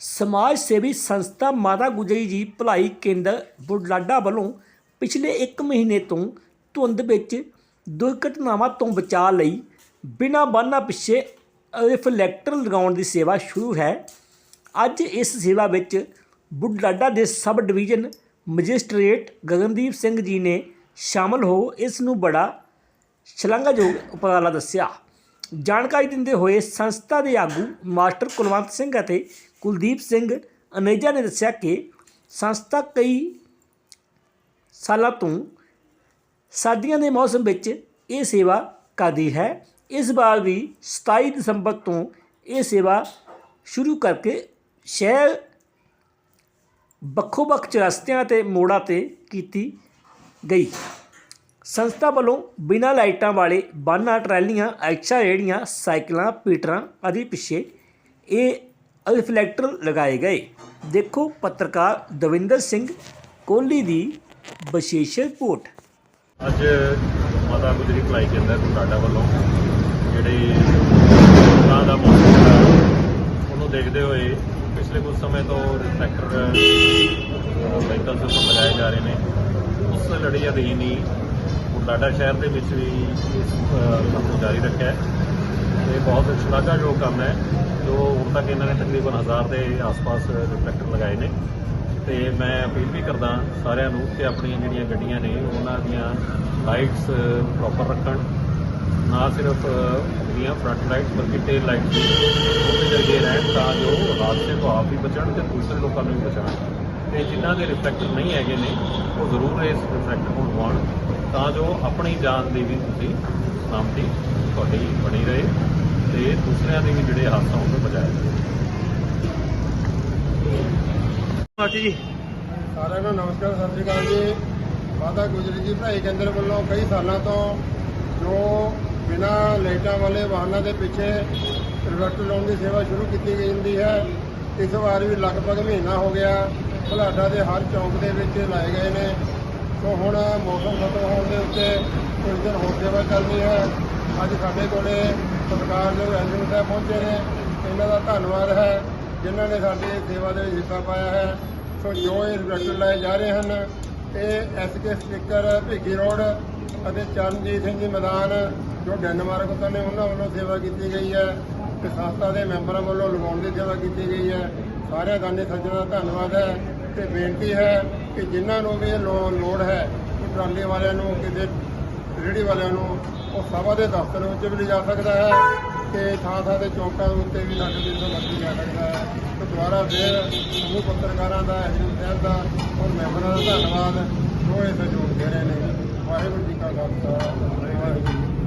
ਸਮਾਜ ਸੇਵੀ ਸੰਸਥਾ ਮਾਤਾ ਗੁਜਰੀ ਜੀ ਭਲਾਈ ਕੇਂਦਰ ਬੁਢਲਾਡਾ ਵੱਲੋਂ ਪਿਛਲੇ 1 ਮਹੀਨੇ ਤੋਂ ਧੁੰਦ ਵਿੱਚ ਦੁਰਘਟਨਾਵਾਂ ਤੋਂ ਬਚਾਅ ਲਈ ਬਿਨਾਂ ਬਾਨਾ ਪਿੱਛੇ ਰਿਫਲੈਕਟਰ ਲਗਾਉਣ ਦੀ ਸੇਵਾ ਸ਼ੁਰੂ ਹੈ। ਅੱਜ ਇਸ ਸੇਵਾ ਵਿੱਚ ਬੁਢਲਾਡਾ ਦੇ sub division magistrate Gagandeep Singh ji ਨੇ ਸ਼ਾਮਲ ਹੋ ਇਸ ਨੂੰ ਬੜਾ ਸ਼ਲਾਘਾਯੋਗ ਉਪਰਾਲਾ ਦੱਸਿਆ। ਜਾਣਕਾਰੀ ਦਿੰਦੇ ਹੋਏ ਸੰਸਥਾ ਦੇ ਆਗੂ ਮਾਸਟਰ ਕੁਲਵੰਤ ਸਿੰਘ ਅਤੇ ਕੁਲਦੀਪ ਸਿੰਘ ਅਨੇਜਾ ਨੇ ਦੱਸਿਆ ਕਿ ਸੰਸਥਾ ਕਈ ਸਾਲਾਂ ਤੋਂ ਸਰਦੀਆਂ ਦੇ ਮੌਸਮ ਵਿੱਚ ਇਹ ਸੇਵਾ ਕਰਦੀ ਹੈ। ਇਸ ਵਾਰ ਵੀ 27 ਦਸੰਬਰ ਤੋਂ ਇਹ ਸੇਵਾ ਸ਼ੁਰੂ ਕਰਕੇ ਸ਼ਹਿਰ ਵੱਖੋ ਵੱਖ ਚਰਸਤਿਆਂ ਤੇ ਮੋੜਾਂ ਤੇ ਕੀਤੀ ਗਈ। ਸੰਸਥਾ ਵੱਲੋਂ ਬਿਨਾਂ ਲਾਈਟਾਂ ਵਾਲੇ ਬਾਨਾਂ, ਟਰੈਲੀਆਂ, ਐਕਸਾ ਰੇੜੀਆਂ ਸਾਈਕਲਾਂ, ਪੀਟਰਾਂ ਆਦਿ ਪਿੱਛੇ ਇਹ ਰਿਫਲੈਕਟਰ ਲਗਾਏ ਗਏ। ਦੇਖੋ ਪੱਤਰਕਾਰ ਦਵਿੰਦਰ ਸਿੰਘ ਕੋਹਲੀ ਦੀ ਵਿਸ਼ੇਸ਼ ਰਿਪੋਰਟ। ਅੱਜ ਮਾਤਾ ਗੁਜਰੀ ਭਲਾਈ ਕੇਂਦਰ ਤੁਹਾਡਾ ਵੱਲੋਂ ਜਿਹੜੇ ਤਾਂ ਦਾ ਮੌਸਮ ਹੈ ਉਹਨੂੰ ਦੇਖਦੇ ਹੋਏ ਪਿਛਲੇ ਕੁਝ ਸਮੇਂ ਤੋਂ ਰਿਫਲੈਕਟਰ ਵਹੀਕਲ ਉੱਪਰ ਲਗਾਏ ਜਾ ਰਹੇ ਨੇ। ਉਸ ਲੜੀ ਅਧੀਨ ਹੀ ਬੁਢਲਾਡਾ ਸ਼ਹਿਰ ਦੇ ਵਿੱਚ ਵੀ ਇਸ ਕੰਮ ਨੂੰ ਜਾਰੀ ਰੱਖਿਆ ਹੈ। ਬਹੁਤ ਸ਼ਲਾਘਾਯੋਗ ਕੰਮ ਹੈ। ਜੋ ਹੁਣ ਤੱਕ ਇਹਨਾਂ ਨੇ ਤਕਰੀਬਨ 1000 ਦੇ ਆਸ-ਪਾਸ ਰਿਫਲੈਕਟਰ ਲਗਾਏ ਨੇ। ਤੇ ਮੈਂ ਅਪੀਲ ਵੀ ਕਰਦਾ ਸਾਰਿਆਂ ਨੂੰ ਕਿ ਆਪਣੀਆਂ ਜਿਹੜੀਆਂ ਗੱਡੀਆਂ ਨੇ, ਉਹਨਾਂ ਦੀਆਂ ਲਾਈਟਸ ਪ੍ਰੋਪਰ ਰੱਖਣ। ਨਾ ਸਿਰਫ ਜਿਹੜੀਆਂ ਫਰੰਟ ਲਾਈਟਸ ਬਲਕਿ ਟੇਲ ਲਾਈਟਸ ਵੀ। ਉਹਦੇ ਜਰੀਏ ਰਹਿਣ ਤਾਂ ਜੋ ਹਾਦਸੇ ਤੋਂ ਆਪ ਵੀ ਬਚਣ ਤੇ ਦੂਸਰੇ ਲੋਕਾਂ ਨੂੰ ਵੀ ਬਚਾਉਣ। ਤੇ ਜਿਨ੍ਹਾਂ ਦੇ ਰਿਫਲੈਕਟਰ ਨਹੀਂ ਹੈਗੇ ਨੇ ਉਹ ਜ਼ਰੂਰ ਇਸ ਰਿਫਲੈਕਟਰ ਨੂੰ ਲਗਵਾਉਣ ਤਾਂ ਜੋ ਆਪਣੀ ਜਾਨ ਦੀ ਵੀ ਤੁਸੀਂ ਸਲਾਮਤੀ ਤੁਹਾਡੀ ਬਣੀ ਰਹੇ ਤੇ ਦੂਸਰਿਆਂ ਦੇ ਵੀ ਜਿਹੜੇ ਹਾਦਸਾ ਹੋਣ ਤੋਂ ਬਚਾਇਆ ਜਾਵੇ ਮਾਤੀ ਜੀ। ਸਾਰਿਆਂ ਨੂੰ ਨਮਸਕਾਰ ਸਤਿ ਸ਼੍ਰੀ ਅਕਾਲ ਜੀ। ਮਾਤਾ ਗੁਜਰੀ ਜੀ ਭਲਾਈ ਕੇਂਦਰ ਵੱਲੋਂ ਕਈ ਸਾਲਾਂ ਤੋਂ ਜੋ ਬਿਨਾਂ ਲਾਈਟਾਂ ਵਾਲੇ ਵਾਹਨਾਂ ਦੇ ਪਿੱਛੇ ਰਿਫਲੈਕਟਰ ਲਾਉਣ ਦੀ ਸੇਵਾ ਸ਼ੁਰੂ ਕੀਤੀ ਗਈ ਹੁੰਦੀ ਹੈ ਇਸ ਵਾਰ ਵੀ ਲਗਭਗ ਮਹੀਨਾ ਹੋ ਗਿਆ। ਭਲਾਡਾ ਦੇ ਹਰ ਚੌਂਕ ਦੇ ਵਿੱਚ ਲਾਏ ਗਏ ਨੇ। ਸੋ ਹੁਣ ਮੌਸਮ ਖਤਮ ਹੋਣ ਦੇ ਉੱਤੇ ਕੁਝ ਦਿਨ ਹੋਰ ਸੇਵਾ ਚੱਲਣੀ ਹੈ। ਅੱਜ ਸਾਡੇ ਕੋਲੇ ਸਤਿਕਾਰਯੋਗ ਐਸਐਮ ਸਾਹਿਬ ਪਹੁੰਚੇ ਨੇ। ਇਹਨਾਂ ਦਾ ਧੰਨਵਾਦ ਹੈ, ਜਿਨ੍ਹਾਂ ਨੇ ਸਾਡੀ ਸੇਵਾ ਦੇ ਵਿੱਚ ਹਿੱਸਾ ਪਾਇਆ ਹੈ। ਸੋ ਜੋ ਇਹ ਰਿਫਲੈਕਟਰ ਲਾਏ ਜਾ ਰਹੇ ਹਨ ਇਹ ਐਸਕੇ ਸਪੀਕਰ ਭਿੱਗੀ ਰੋਡ ਅਤੇ ਚਰਨਜੀਤ ਸਿੰਘ ਜੀ ਮੈਦਾਨ, ਜੋ ਡੈਨਮਾਰਕ ਤੋਂ ਨੇ, ਉਹਨਾਂ ਵੱਲੋਂ ਸੇਵਾ ਕੀਤੀ ਗਈ ਹੈ। ਤੇ ਸੰਸਥਾ ਦੇ ਮੈਂਬਰਾਂ ਵੱਲੋਂ ਲਗਾਉਣ ਦੀ ਸੇਵਾ ਕੀਤੀ ਗਈ ਹੈ। ਸਾਰਿਆਂ ਦਾਨੀ ਸੱਜਣਾਂ ਦਾ ਧੰਨਵਾਦ ਹੈ। ਤੇ ਬੇਨਤੀ ਹੈ ਕਿ ਜਿਨ੍ਹਾਂ ਨੂੰ ਵੀ ਇਹ ਲੋੜ ਹੈ, ਕਿ ਟਰਾਲੀ ਵਾਲਿਆਂ ਨੂੰ ਕਿਤੇ ਰੇਹੜੀ ਵਾਲਿਆਂ ਨੂੰ, ਉਹ ਸਭਾ ਦੇ ਦਫ਼ਤਰ ਵਿੱਚ ਵੀ ਲਿਜਾ ਸਕਦਾ ਹੈ ਤੇ ਥਾਂ ਥਾਂ 'ਤੇ ਚੌਕਾਂ ਦੇ ਉੱਤੇ ਵੀ ਲੱਗ ਤੋਂ ਮਰਜ਼ੀ ਜਾ ਸਕਦਾ ਹੈ। ਤੇ ਦੁਬਾਰਾ ਫਿਰ ਸਮੂਹ ਪੱਤਰਕਾਰਾਂ ਦਾ ਐਸਡੀ ਸਾਹਿਬ ਦਾ ਔਰ ਮੈਂਬਰਾਂ ਦਾ ਧੰਨਵਾਦ ਜੋ ਇਹ ਸਹਿਯੋਗ ਦੇ ਰਹੇ ਨੇ। ਵਾਹਿਗੁਰੂ ਜੀ ਕਾ ਖਾਲਸਾ, ਵਾਹਿਗੁਰੂ